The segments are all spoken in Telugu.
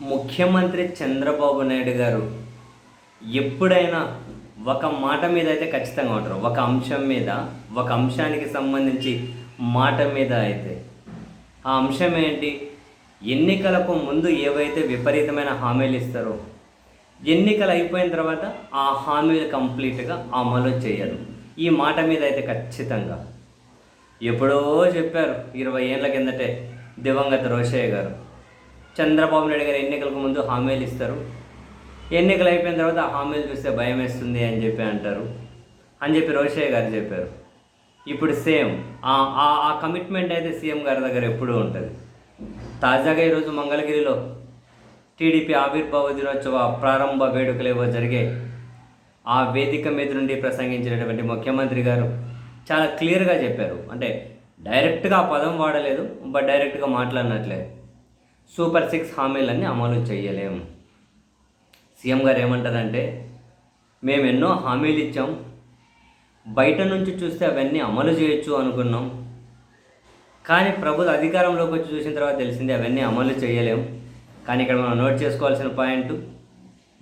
ముఖ్యమంత్రి చంద్రబాబు నాయుడు గారు ఎప్పుడైనా ఒక మాట మీద అయితే ఖచ్చితంగా ఉంటారు. ఒక అంశం మీద ఒక అంశానికి సంబంధించి మాట మీద అయితే. ఆ అంశం ఏంటి? ఎన్నికలకు ముందు ఏవైతే విపరీతమైన హామీలు ఇస్తారో ఎన్నికలు అయిపోయిన తర్వాత ఆ హామీలు కంప్లీట్గా అమలు చేయరు. ఈ మాట మీద అయితే ఖచ్చితంగా. ఎప్పుడో చెప్పారు ఇరవై ఏళ్ళ కిందటే దివంగత రోషయ్య గారు. చంద్రబాబు నాయుడు గారు ఎన్నికలకు ముందు హామీలు ఇస్తారు. ఎన్నికలు అయిపోయిన తర్వాత ఆ హామీలు చూస్తే భయం వేస్తుంది అని చెప్పి అంటారు. అని చెప్పి రోషయ్య గారు చెప్పారు. ఇప్పుడు సేమ్ ఆ ఆ- ఆ కమిట్మెంట్ అయితే సీఎం గారి దగ్గర ఎప్పుడూ ఉంటుంది. తాజాగా ఈరోజు మంగళగిరిలో టీడీపీ ఆవిర్భావ దినోత్సవ ప్రారంభ వేడుకలు ఏవో జరిగాయి. ఆ వేదిక మీద నుండి ప్రసంగించినటువంటి ముఖ్యమంత్రి గారు చాలా క్లియర్గా చెప్పారు. అంటే డైరెక్ట్గా ఆ పదం వాడలేదు బట్ డైరెక్ట్గా మాట్లాడినట్లేదు సూపర్ సిక్స్ హామీలన్నీ అమలు చేయలేము సీఎం గారు ఏమంటారంటే మేము ఎన్నో హామీలు ఇచ్చాం. బయట నుంచి చూస్తే అవన్నీ అమలు చేయొచ్చు అనుకున్నాం. కానీ ప్రభుత్వ అధికారంలోకి వచ్చి చూసిన తర్వాత తెలిసింది అవన్నీ అమలు చేయలేం. కానీ ఇక్కడ మనం నోట్ చేసుకోవాల్సిన పాయింట్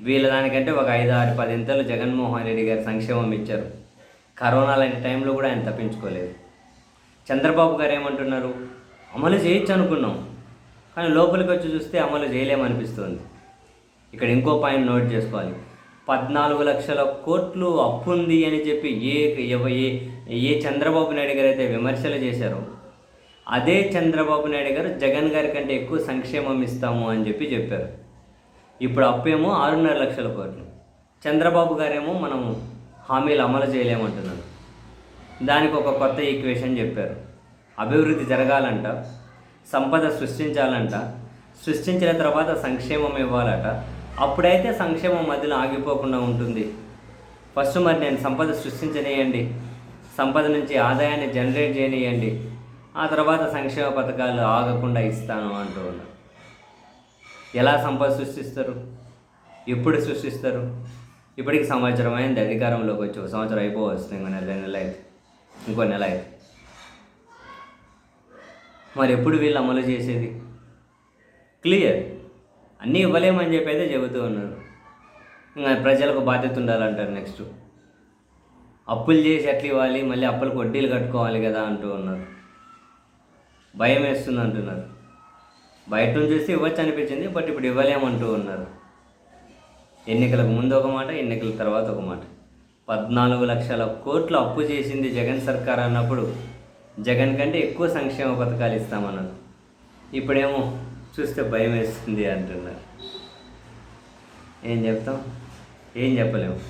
వీళ్ళ దానికంటే ఒక ఐదు ఆరు పదింతలు జగన్మోహన్ రెడ్డి గారు సంక్షేమం ఇచ్చారు. కరోనా లాంటి టైంలో కూడా ఆయన తప్పించుకోలేదు. చంద్రబాబు గారు ఏమంటున్నారు? అమలు చేయొచ్చు అనుకున్నాం. కానీ లోపలికి వచ్చి చూస్తే అమలు చేయలేమనిపిస్తుంది. ఇక్కడ ఇంకో పాయింట్ నోట్ చేసుకోవాలి. పద్నాలుగు లక్షల కోట్లు అప్పు ఉంది అని చెప్పి ఏ ఏ ఏ చంద్రబాబు నాయుడు గారు అయితే విమర్శలు చేశారో అదే చంద్రబాబు నాయుడు గారు జగన్ గారి కంటే ఎక్కువ సంక్షేమం ఇస్తాము అని చెప్పి చెప్పారు. ఇప్పుడు అప్పేమో ఆరున్నర లక్షల కోట్లు. చంద్రబాబు గారేమో మనం హామీలు అమలు చేయలేమంటున్నారు. దానికి ఒక కొత్త ఈక్వేషన్ చెప్పారు. అభివృద్ధి జరగాలంట. సంపద సృష్టించాలంట. సృష్టించిన తర్వాత సంక్షేమం ఇవ్వాలట. అప్పుడైతే సంక్షేమం మధ్యలో ఆగిపోకుండా ఉంటుంది. ఫస్ట్ మరి నేను సంపద సృష్టించనియండి. సంపద నుంచి ఆదాయాన్ని జనరేట్ చేయనియండి. ఆ తర్వాత సంక్షేమ పథకాలు ఆగకుండా ఇస్తాను అంటూ ఉన్నా. ఎలా సంపద సృష్టిస్తారు? ఎప్పుడు సృష్టిస్తారు? ఇప్పటికి సంవత్సరం అయింది అధికారంలోకి వచ్చి ఒక సంవత్సరం అయిపోవచ్చు ఇంకో నెల నెల అయితే ఇంకో నెల అయితే మరి ఎప్పుడు వీళ్ళు అమలు చేసేది? క్లియర్ అన్నీ ఇవ్వలేమని చెప్పి అయితే చెబుతూ ఉన్నారు. ఇంకా ప్రజలకు బాధ్యత ఉండాలంటారు నెక్స్ట్ అప్పులు చేసి ఎట్లా ఇవ్వాలి? మళ్ళీ అప్పులకు వడ్డీలు కట్టుకోవాలి కదా అంటూ ఉన్నారు. భయం వేస్తుంది అంటున్నారు. బయట నుంచి చూస్తే ఇవ్వచ్చు అనిపించింది బట్ ఇప్పుడు ఇవ్వలేమంటూ ఉన్నారు. ఎన్నికలకు ముందు ఒక మాట ఎన్నికల తర్వాత ఒక మాట. పద్నాలుగు లక్షల కోట్లు అప్పు చేసింది జగన్ సర్కార్ అన్నప్పుడు జగన్ కంటే ఎక్కువ సంక్షేమ పథకాలు ఇస్తామన్నారు. ఇప్పుడేమో చూస్తే భయం వేస్తుంది అంటున్నారు. ఏం చెప్తాం? ఏం చెప్పలేము.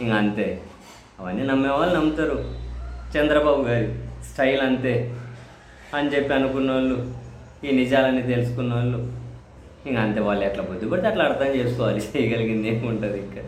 ఇంక అంతే. అవన్నీ నమ్మేవాళ్ళు నమ్ముతారు. చంద్రబాబు గారి స్టైల్ అంతే అని చెప్పి అనుకున్న వాళ్ళు ఈ నిజాలని తెలుసుకున్న వాళ్ళు ఇంక అంతే. వాళ్ళు ఎట్లా బుద్ధి పడితే అట్లా అర్థం చేసుకోవాలి. చేయగలిగింది ఏముంటుంది ఇంకా